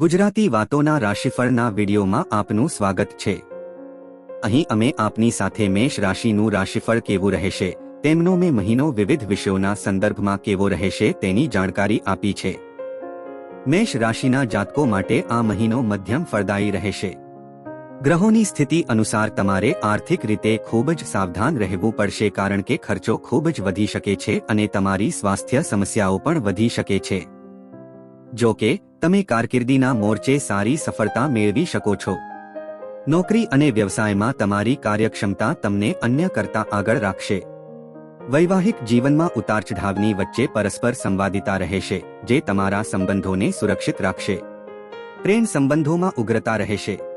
ગુજરાતી વાતોના રાશિફળના વિડીયોમાં આપનું સ્વાગત છે. અહીં અમે આપની સાથે મેષ રાશિનું રાશિફળ કેવું રહેશે, તેમનો મેં મહિનો વિવિધ વિષયોના સંદર્ભમાં કેવો રહેશે તેની જાણકારી આપી છે. મેષ રાશિના જાતકો માટે આ મહિનો મધ્યમ ફળદાયી રહેશે. ગ્રહોની સ્થિતિ અનુસાર તમારે આર્થિક રીતે ખૂબ જ સાવધાન રહેવું પડશે કારણ કે ખર્ચો ખૂબ જ વધી શકે છે અને તમારી સ્વાસ્થ્ય સમસ્યાઓ પણ વધી શકે છે. જો કે, તમે કારકિર્દીના મોરચે સારી સફળતા મેળવી શકો છો. નોકરી અને વ્યવસાયમાં તમારી કાર્યક્ષમતા તમને અન્ય કરતા આગળ રાખશે. વૈવાહિક જીવનમાં ઉતાર ચઢાવની વચ્ચે પરસ્પર સંવાદિતા રહેશે, જે તમારા સંબંધોને સુરક્ષિત રાખશે. પ્રેમ સંબંધોમાં ઉગ્રતા રહેશે.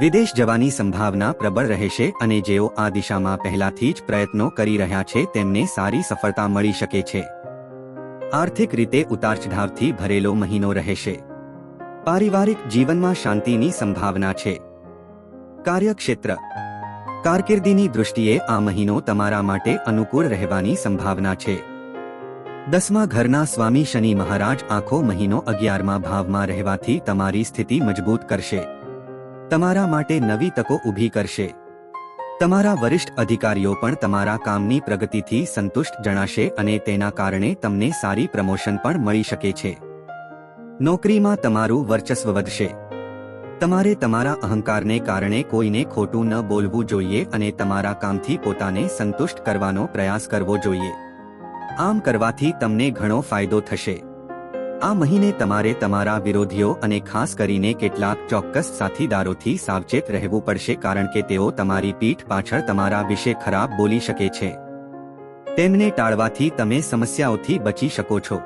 વિદેશ જવાની સંભાવના પ્રબળ રહેશે અને જેઓ આ દિશામાં પહેલાથી જ પ્રયત્નો કરી રહ્યા છે તેમને સારી સફળતા મળી શકે છે. આર્થિક રીતે ઉતાર ચઢાવથી ભરેલો મહિનો રહેશે. પારિવારિક જીવનમાં શાંતિની સંભાવના છે. કાર્યક્ષેત્ર. કારકિર્દીની દૃષ્ટિએ આ મહિનો તમારા માટે અનુકૂળ રહેવાની સંભાવના છે. દસમા ઘરના સ્વામી શનિ મહારાજ આખો મહિનો અગિયારમા ભાવમાં રહેવાથી તમારી સ્થિતિ મજબૂત કરશે. તમારા માટે નવી તકો ઊભી કરશે. તમારા વરિષ્ઠ અધિકારીઓ પણ તમારા કામની પ્રગતિથી સંતુષ્ટ જણાશે અને તેના કારણે તમને સારી પ્રમોશન પણ મળી શકે છે. નોકરીમાં તમારું વર્ચસ્વ વધશે. તમારે તમારા અહંકારને કારણે કોઈને ખોટું ન બોલવું જોઈએ અને તમારા કામથી પોતાને સંતુષ્ટ કરવાનો પ્રયાસ કરવો જોઈએ. આમ કરવાથી તમને ઘણો ફાયદો થશે. આ મહિને તમારે તમારા વિરોધીઓ અને ખાસ કરીને કેટલાક ચોક્કસ સાથીદારોથી સાવચેત રહેવું પડશે કારણ કે તેઓ તમારી પીઠ પાછળ તમારા વિશે ખરાબ બોલી શકે છે. તેમને ટાળવાથી તમે સમસ્યાઓથી બચી શકો છો.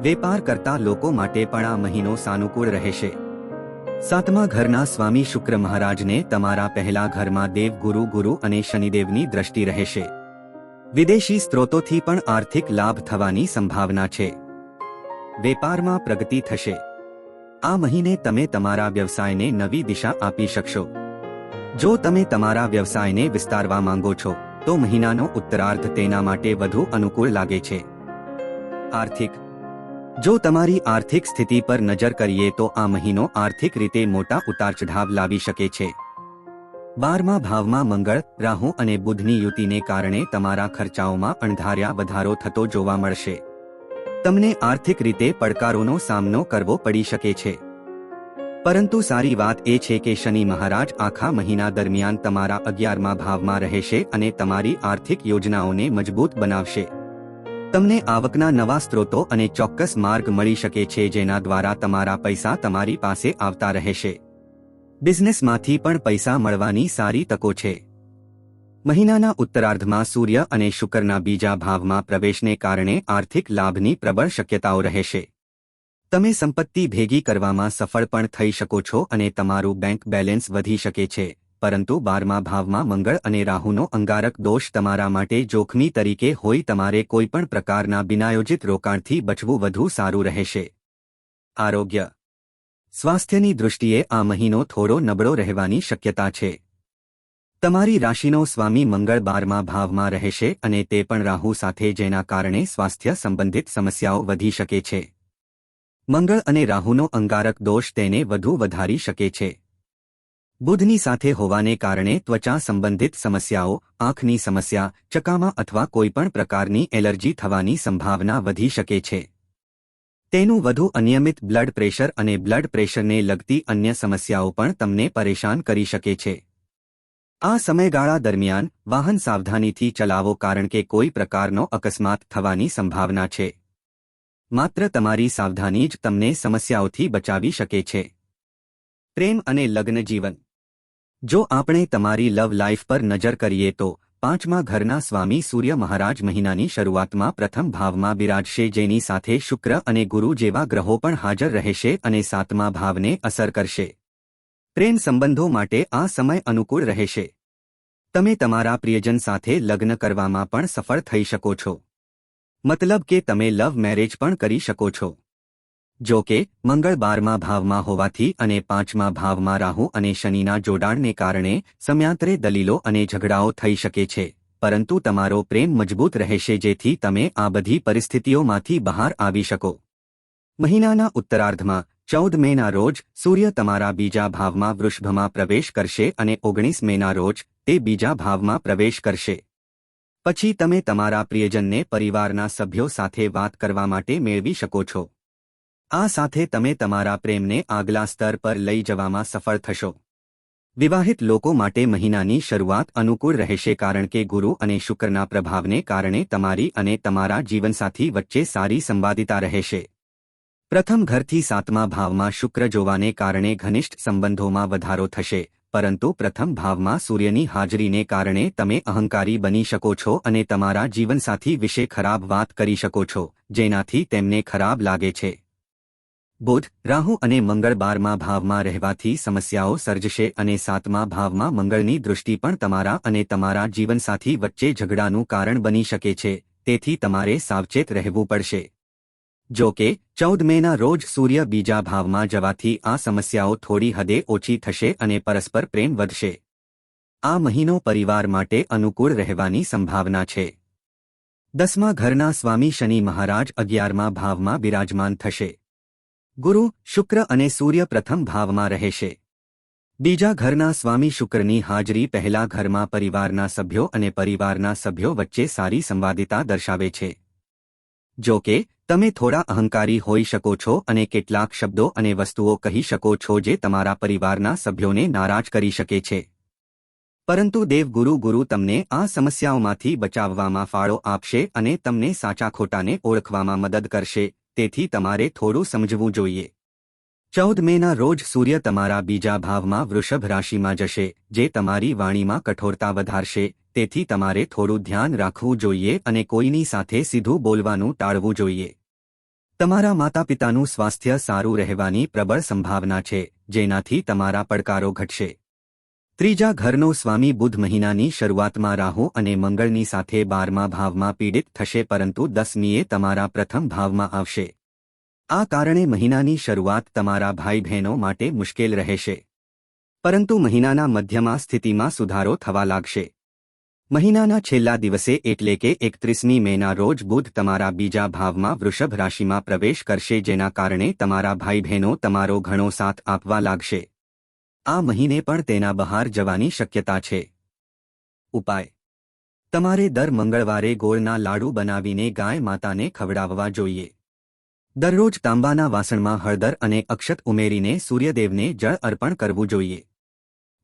વેપાર કરતા લોકો માટે પણ આ મહિનો સાનુકૂળ રહેશે. સાતમા ઘરના સ્વામી શુક્ર મહારાજને તમારા પહેલા ઘરમાં દેવ ગુરુ ગુરુ અને શનિદેવની દ્રષ્ટિ રહેશે. વિદેશી સ્ત્રોતોથી પણ આર્થિક લાભ થવાની સંભાવના છે. વેપારમાં પ્રગતિ થશે. આ મહિને તમે તમારા વ્યવસાયને નવી દિશા આપી શકશો. જો તમે તમારા વ્યવસાયને વિસ્તારવા માંગો છો, તો મહિનાનો ઉત્તરાર્ધ તેના માટે વધુ અનુકૂળ લાગે છે. આર્થિક. જો તમારી આર્થિક સ્થિતિ પર નજર કરીએ તો આ મહિનો આર્થિક રીતે મોટા ઉતાર ચઢાવ લાવી શકે છે. બારમા ભાવમાં મંગળ, રાહુ અને બુધની યુતિને કારણે તમારા ખર્ચાઓમાં અણધાર્યા વધારો થતો જોવા મળશે. તમને આર્થિક રીતે પડકારોનો સામનો કરવો પડી શકે છે. પરંતુ સારી વાત એ છે કે શનિ મહારાજ આખા મહિના દરમિયાન તમારા અગિયારમા ભાવમાં રહેશે અને તમારી આર્થિક યોજનાઓને મજબૂત બનાવશે. તમને આવકના નવા સ્ત્રોતો અને ચોક્કસ માર્ગ મળી શકે છે જેના દ્વારા તમારા પૈસા તમારી પાસે આવતા રહેશે. બિઝનેસમાંથી પણ પૈસા મળવાની સારી તકો છે. મહિનાના ઉત્તરાર્ધમાં સૂર્ય અને શુક્રના બીજા ભાવમાં પ્રવેશને કારણે આર્થિક લાભની પ્રબળ શક્યતાઓ રહેશે. તમે સંપત્તિ ભેગી કરવામાં સફળ પણ થઈ શકો છો અને તમારું બેંક બેલેન્સ વધી શકે છે, પરંતુ બારમા ભાવમાં મંગળ અને રાહુનો અંગારક દોષ તમારા માટે જોખમી તરીકે હોય તમારે કોઈપણ પ્રકારના બિનાયોજિત રોકાણથી બચવું વધુ સારું રહેશે. આરોગ્ય. સ્વાસ્થ્યની દૃષ્ટિએ આ મહિનો થોડો નબળો રહેવાની શક્યતા છે. તમારી રાશિનો સ્વામી મંગળ બારમા ભાવમાં રહેશે અને તે પણ રાહુ સાથે જેના કારણે સ્વાસ્થ્ય સંબંધિત સમસ્યાઓ વધી શકે છે. મંગળ અને રાહુનો અંગારક દોષ તેને વધુ વધારી શકે છે. બુધની સાથે હોવાને કારણે ત્વચા સંબંધિત સમસ્યાઓ, આંખની સમસ્યા, ચકામા અથવા કોઈપણ પ્રકારની એલર્જી થવાની સંભાવના વધી શકે છે. તેનું વધુ અનિયમિત બ્લડ પ્રેશર અને બ્લડ પ્રેશરને લગતી અન્ય સમસ્યાઓ પણ તમને પરેશાન કરી શકે છે. આ સમયગાળા દરમિયાન વાહન સાવધાનીથી ચલાવો કારણ કે કોઈ પ્રકારનો અકસ્માત થવાની સંભાવના છે. માત્ર તમારી સાવધાની જ તમને સમસ્યાઓથી બચાવી શકે છે. પ્રેમ અને લગ્ન જીવન. જો આપણે તમારી લવ લાઈફ પર નજર કરીએ તો પાંચમા ઘરના સ્વામી સૂર્ય મહારાજ મહિનાની શરૂઆતમાં પ્રથમ ભાવમાં બિરાજશે જેની સાથે શુક્ર અને ગુરુ જેવા ગ્રહો પણ હાજર રહેશે અને સાતમા ભાવને અસર કરશે. પ્રેમ સંબંધો માટે આ સમય અનુકૂળ રહેશે. તમે તમારા પ્રિયજન સાથે લગ્ન કરવામાં પણ સફળ થઈ શકો છો. મતલબ કે તમે લવ મેરેજ પણ કરી શકો છો. જો કે મંગળ બારમા ભાવમાં હોવાથી અને પાંચમા ભાવમાં રાહુ અને શનિના જોડાણને કારણે સમયાંતરે દલીલો અને ઝઘડાઓ થઈ શકે છે, પરંતુ તમારો પ્રેમ મજબૂત રહેશે જેથી તમે આ બધી પરિસ્થિતિઓમાંથી બહાર આવી શકો. મહિનાના ઉત્તરાર્ધમાં, ચૌદ મેના રોજ સૂર્ય તમારા બીજા ભાવમાં વૃષભમાં પ્રવેશ કરશે અને ઓગણીસ મેના રોજ તે બીજા ભાવમાં પ્રવેશ કરશે. પછી તમે તમારા પ્રિયજનને પરિવારના સભ્યો સાથે વાત કરવા માટે મેળવી શકો છો. આ સાથે તમે તમારા પ્રેમને આગલા સ્તર પર લઈ જવામાં સફળ થશો. વિવાહિત લોકો માટે મહિનાની શરૂઆત અનુકૂળ રહેશે કારણ કે ગુરુ અને શુક્રના પ્રભાવને કારણે તમારી અને તમારા જીવનસાથી વચ્ચે સારી સંવાદિતા રહેશે. પ્રથમ ઘરથી સાતમા ભાવમાં શુક્ર જોવાને કારણે ઘનિષ્ઠ સંબંધોમાં વધારો થશે. પરંતુ પ્રથમ ભાવમાં સૂર્યની હાજરીને કારણે તમે અહંકારી બની શકો છો અને તમારા જીવનસાથી વિશે ખરાબ વાત કરી શકો છો, જેનાથી તેમને ખરાબ લાગે છે. બુધ, રાહુ અને મંગળ બારમાં ભાવમાં રહેવાથી સમસ્યાઓ સર્જશે અને સાતમા ભાવમાં મંગળની દૃષ્ટિ પણ તમારા અને તમારા જીવનસાથી વચ્ચે ઝઘડાનું કારણ બની શકે છે, તેથી તમારે સાવચેત રહેવું પડશે. જો કે, ચૌદ મેના રોજ સૂર્ય બીજા ભાવમાં જવાથી આ સમસ્યાઓ થોડી હદે ઓછી થશે અને પરસ્પર પ્રેમ વધશે. આ મહિનો પરિવાર માટે અનુકૂળ રહેવાની સંભાવના છે. દસમા ઘરના સ્વામી શનિ મહારાજ અગિયારમા ભાવમાં બિરાજમાન થશે. ગુરુ, શુક્ર અને સૂર્ય પ્રથમ ભાવમાં રહેશે. બીજા ઘરના સ્વામી શુક્રની હાજરી પહેલા ઘરમાં પરિવારના સભ્યો અને પરિવારના સભ્યો વચ્ચે સારી સંવાદિતા દર્શાવે છે. જો કે તમે થોડા અહંકારી હોઈ શકો છો અને કેટલાક શબ્દો અને વસ્તુઓ કહી શકો છો જે તમારા પરિવારના સભ્યોને નારાજ કરી શકે છે. પરંતુ દેવગુરુ ગુરુ તમને આ સમસ્યાઓમાંથી બચાવવામાં ફાળો આપશે અને તમને સાચા ખોટાને ઓળખવામાં મદદ કરશે, તેથી તમારે થોડું સમજવું જોઈએ. ચૌદ મેના રોજ સૂર્ય તમારા બીજા ભાવમાં વૃષભ રાશિમાં જશે, જે તમારી વાણીમાં કઠોરતા વધારશે તેથી તમારે થોડું ધ્યાન રાખવું જોઈએ અને કોઈની સાથે સીધું બોલવાનું ટાળવું જોઈએ. તમારા માતા પિતાનું સ્વાસ્થ્ય સારું રહેવાની પ્રબળ સંભાવના છે, જેનાથી તમારા પડકારો ઘટશે. ત્રીજા, ઘરનો સ્વામી બુધ મહિનાની શરૂઆતમાં રાહુ અને મંગળની સાથે બારમા ભાવમાં પીડિત થશે પરંતુ દસમીએ તમારા પ્રથમ ભાવમાં આવશે. આ કારણે મહિનાની શરૂઆત તમારા ભાઈ બહેનો માટે મુશ્કેલ રહેશે. પરંતુ મહિનાના મધ્યમાં સ્થિતિમાં સુધારો થવા લાગશે. મહિનાના છેલ્લા દિવસે એટલે કે એકત્રીસમી મેના રોજ બુધ તમારા બીજા ભાવમાં વૃષભ રાશિમાં પ્રવેશ કરશે જેના કારણે તમારા ભાઈ બહેનો તમારો ઘણો સાથ આપવા લાગશે. આ મહિને પણ તેના બહાર જવાની શક્યતા છે. ઉપાય. તમારે દર મંગળવારે ગોળના લાડુ બનાવીને ગાય માતાને ખવડાવવા જોઈએ. દરરોજ તાંબાના વાસણમાં હળદર અને અક્ષત ઉમેરીને સૂર્યદેવને જળ અર્પણ કરવું જોઈએ.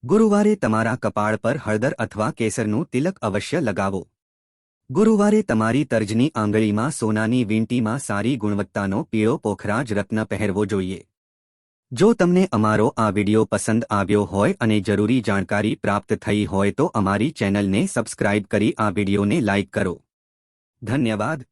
ગુરુવારે તમારા કપાળ પર હળદર અથવા કેસરનું તિલક અવશ્ય લગાવો. ગુરુવારે તમારી તર્જની આંગળીમાં સોનાની વીંટીમાં સારી ગુણવત્તાનો પીળો પોખરાજ રત્ન પહેરવો જોઈએ. જો તમને અમારો આ વિડિયો પસંદ આવ્યો હોય અને જરૂરી જાણકારી પ્રાપ્ત થઈ હોય તો અમારી ચેનલને સબસ્ક્રાઇબ કરી આ વિડિયોને લાઇક કરો. ધન્યવાદ.